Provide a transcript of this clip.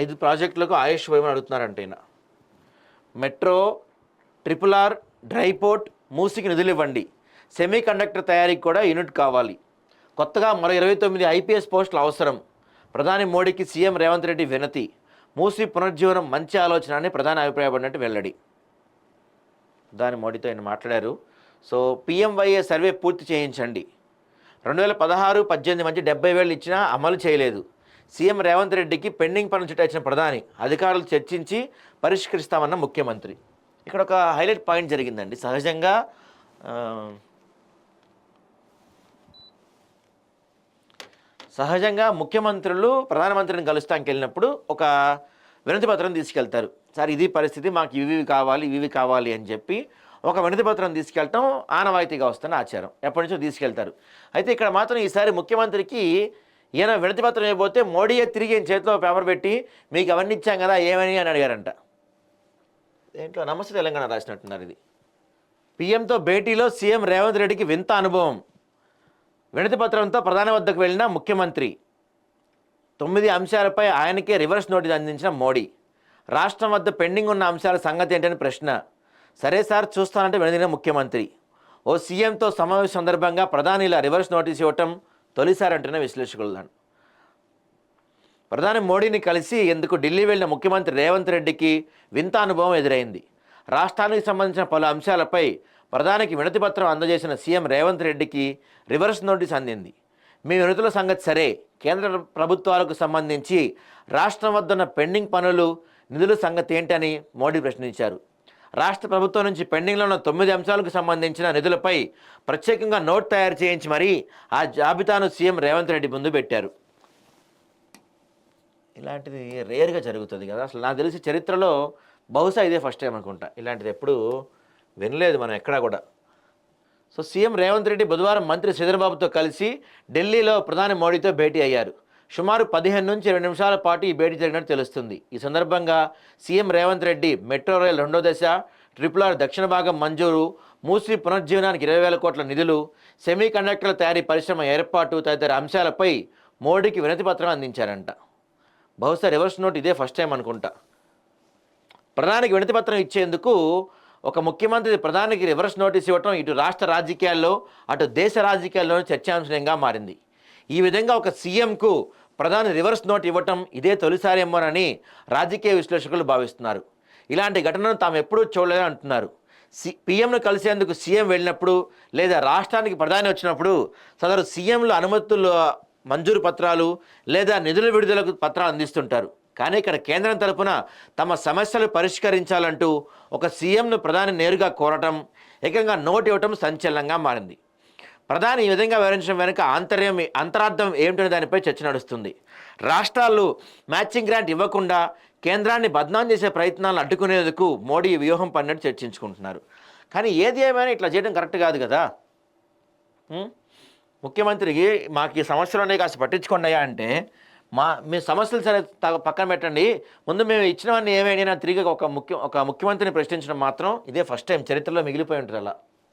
ఐదు ప్రాజెక్టులకు ఆయుష్ వైమని అడుగుతున్నారంట ఈయన. Metro triple R dry port మూసికి నిధులు ఇవ్వండి. సెమీ కండక్టర్ తయారీకి కూడా యూనిట్ కావాలి. కొత్తగా మరో ఇరవై తొమ్మిది ఐపీఎస్ పోస్టులు అవసరం. ప్రధాని మోడీకి సీఎం రేవంత్ రెడ్డి వినతి. మూసి పునరుజ్జీవనం మంచి ఆలోచన అని ప్రధాని అభిప్రాయపడినట్టు వెల్లడి. దాని మోడీతో ఆయన మాట్లాడారు. సో పిఎంవైఏ సర్వే పూర్తి చేయించండి. రెండు వేల పదహారు పద్దెనిమిది మధ్య డెబ్బై వేలు ఇచ్చినా అమలు చేయలేదు. సీఎం రేవంత్ రెడ్డికి పెండింగ్ పనులు చుట్టించిన ప్రధాని అధికారులు చర్చించి పరిష్కరిస్తామన్న ముఖ్యమంత్రి. ఇక్కడ ఒక హైలైట్ పాయింట్ జరిగిందండి. సహజంగా సహజంగా ముఖ్యమంత్రులు ప్రధానమంత్రిని కలుస్తానికి వెళ్ళినప్పుడు ఒక వినతి పత్రం తీసుకెళ్తారు. సార్ ఇది పరిస్థితి మాకు ఇవి ఇవి కావాలి ఇవి ఇవి కావాలి అని చెప్పి ఒక వినతి పత్రం తీసుకెళ్ళటం ఆనవాయితీగా వస్తున్న ఆచారం ఎప్పటి నుంచో తీసుకెళ్తారు. అయితే ఇక్కడ మాత్రం ఈసారి ముఖ్యమంత్రికి ఈయన వినతి పత్రం మోడీయే తిరిగి ఈయన చేతిలో పేపర్ పెట్టి మీకు అవన్నీ ఇచ్చాం కదా ఏమని? అని అడిగారంట. దేంట్లో? నమస్తే తెలంగాణ రాసినట్టున్నారు ఇది. పీఎంతో భేటీలో సీఎం రేవంత్ రెడ్డికి వింత అనుభవం. వినతి పత్రంతో ప్రధాని వద్దకు వెళ్ళిన ముఖ్యమంత్రి. తొమ్మిది అంశాలపై ఆయనకే రివర్స్ నోటీస్ అందించిన మోడీ. రాష్ట్రం వద్ద పెండింగ్ ఉన్న అంశాల సంగతి ఏంటని ప్రశ్న. సరే సార్ చూస్తానంటే వెనుదిన ముఖ్యమంత్రి. ఓ సీఎంతో సమావేశం సందర్భంగా ప్రధాని ఇలా రివర్స్ నోటీస్ ఇవ్వటం తొలిసారి అంటున్న విశ్లేషకులు ప్రధాని మోడీని కలిసి ఎందుకు ఢిల్లీ వెళ్ళిన ముఖ్యమంత్రి రేవంత్ రెడ్డికి వింత అనుభవం ఎదురైంది. రాష్ట్రానికి సంబంధించిన పలు అంశాలపై ప్రధానికి వినతిపత్రం అందజేసిన సీఎం రేవంత్ రెడ్డికి రివర్స్ నోటీస్ అందింది. మీ వినతుల సంగతి సరే. కేంద్ర ప్రభుత్వాలకు సంబంధించి రాష్ట్రం వద్ద ఉన్న పెండింగ్ పనులు నిధుల సంగతి ఏంటని మోడీ ప్రశ్నించారు. రాష్ట్ర ప్రభుత్వం నుంచి పెండింగ్లో ఉన్న తొమ్మిది అంశాలకు సంబంధించిన నిధులపై ప్రత్యేకంగా నోట్ తయారు చేయించి మరీ ఆ జాబితాను సీఎం రేవంత్ రెడ్డి ముందు పెట్టారు. ఇలాంటిది రేర్గా జరుగుతుంది కదా. అసలు నాకు తెలిసి చరిత్రలో బహుశా ఇదే ఫస్ట్ టైం అనుకుంటా. ఇలాంటిది ఎప్పుడు వినలేదు మనం ఎక్కడా కూడా. సో సీఎం రేవంత్ రెడ్డి బుధవారం మంత్రి శ్రీధర్బాబుతో కలిసి ఢిల్లీలో ప్రధాని మోడీతో భేటీ అయ్యారు. సుమారు పదిహేను నుంచి ఇరవై నిమిషాల పాటు ఈ భేటీ జరిగినట్టు తెలుస్తుంది. ఈ సందర్భంగా CM Revanth Reddy metro rail రెండో దశ ట్రిపుల్ ఆర్ దక్షిణ భాగం మంజూరు మూసి పునర్జీవనానికి ఇరవై వేల కోట్ల నిధులు సెమీ కండక్టర్ల తయారీ పరిశ్రమ ఏర్పాటు తదితర అంశాలపై మోడీకి వినతి పత్రం అందించారంట. బహుశా రివర్స్ నోట్ ఇదే ఫస్ట్ టైం అనుకుంటా. ప్రధానికి వినతి పత్రం ఇచ్చేందుకు ఒక ముఖ్యమంత్రి ప్రధానికి రివర్స్ నోటీస్ ఇవ్వటం ఇటు రాష్ట్ర రాజకీయాల్లో అటు దేశ రాజకీయాల్లోనూ చర్చాంశంగా మారింది. ఈ విధంగా ఒక సీఎంకు ప్రధాని రివర్స్ నోట్ ఇవ్వటం ఇదే తొలిసారేమోనని రాజకీయ విశ్లేషకులు భావిస్తున్నారు. ఇలాంటి ఘటనను తాము ఎప్పుడూ చూడలేదని అంటున్నారు. సి పీఎంను కలిసేందుకు సీఎం వెళ్ళినప్పుడు లేదా రాష్ట్రానికి ప్రధాని వచ్చినప్పుడు సదరు సీఎంలు అనుమతులు మంజూరు పత్రాలు లేదా నిధుల విడుదలకు పత్రాలు అందిస్తుంటారు. కానీ ఇక్కడ కేంద్రం తరపున తమ సమస్యలు పరిష్కరించాలంటూ ఒక సీఎంను ప్రధాని నేరుగా కోరటం ఏకంగా నోటు ఇవ్వటం సంచలనంగా మారింది. ప్రధాని ఈ విధంగా వివరించడం వెనుక ఆంతర్యం అంతరార్థం ఏమిటనే దానిపై చర్చ నడుస్తుంది. రాష్ట్రాలు మ్యాచింగ్ గ్రాంట్ ఇవ్వకుండా కేంద్రాన్ని బద్నాం చేసే ప్రయత్నాలను అడ్డుకునేందుకు మోడీ వ్యూహం పన్నట్టు చర్చించుకుంటున్నారు. కానీ ఏది ఏమైనా ఇట్లా చేయడం కరెక్ట్ కాదు కదా? ముఖ్యమంత్రికి మాకు ఈ సమస్యలు ఉన్నాయి కాస్త పట్టించుకోండి అంటే మా మీ సమస్యలు సరే త- పక్కన పెట్టండి. ముందు మేము ఇచ్చినవన్నీ ఏమైనా తిరిగి ఒక ముఖ్య ఒక ముఖ్యమంత్రిని ప్రశ్నించడం మాత్రం ఇదే ఫస్ట్ టైం చరిత్రలో మిగిలిపోయి ఉంటారు అలా.